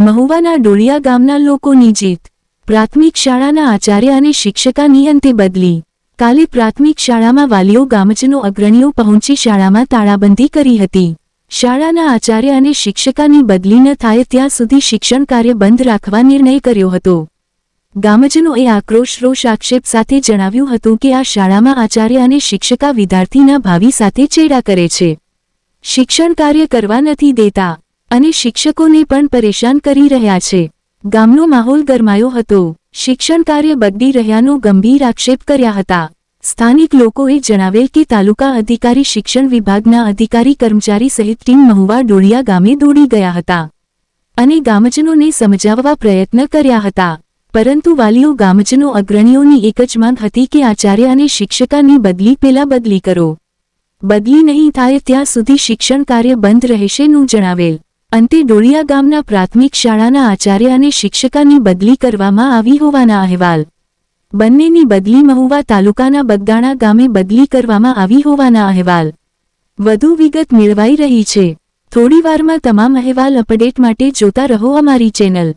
મહુવાના ડોળિયા ગામના લોકોની જીત. પ્રાથમિક શાળાના આચાર્ય અને શિક્ષકાની અંતે બદલી. કાલે પ્રાથમિક શાળામાં વાલીઓ ગામજનો અગ્રણીઓ પહોંચી શાળામાં તાળાબંધી કરી હતી. શાળાના આચાર્ય અને શિક્ષકાની બદલી ન થાય ત્યાં સુધી શિક્ષણ કાર્ય બંધ રાખવા નિર્ણય કર્યો હતો. ગામજનોએ આક્રોશ રોષ આક્ષેપ સાથે જણાવ્યું હતું કે આ શાળામાં આચાર્ય અને શિક્ષકા વિદ્યાર્થીના ભાવિ સાથે ચેડા કરે છે. શિક્ષણ કાર્ય કરવા નથી દેતા. અને શિક્ષકોને પણ પરેશાન કરી રહ્યા છે. ગામનો માહોલ ગરમાયો હતો. શિક્ષણ કાર્ય બગડી રહ્યાનો ગંભીર આક્ષેપ કર્યા હતા. સ્થાનિક લોકોએ જણાવેલ કે તાલુકા અધિકારી શિક્ષણ વિભાગના અધિકારી કર્મચારી સહિત ટીમ મહુવા ડોળિયા ગામે દોડી ગયા હતા અને ગામજનોને સમજાવવા પ્રયત્ન કર્યા હતા. પરંતુ વાલીઓ ગામજનો અગ્રણીઓની એક જ માંગ હતી કે આચાર્ય અને શિક્ષકાની બદલી પેલા બદલી કરો. બદલી નહીં થાય ત્યાં સુધી શિક્ષણ કાર્ય બંધ રહેશેનું જણાવેલ. અંતે ડોળિયા ગામના પ્રાથમિક શાળાના આચાર્ય અને શિક્ષકાની બદલી કરવામાં આવી હોવાના અહેવાલ. બંનેની બદલી મહુવા તાલુકાના બગદાણા ગામે બદલી કરવામાં આવી હોવાના અહેવાલ. વધુ વિગત મેળવાઈ રહી છે. થોડીવારમાં તમામ અહેવાલ અપડેટ માટે જોતા રહો અમારી ચેનલ.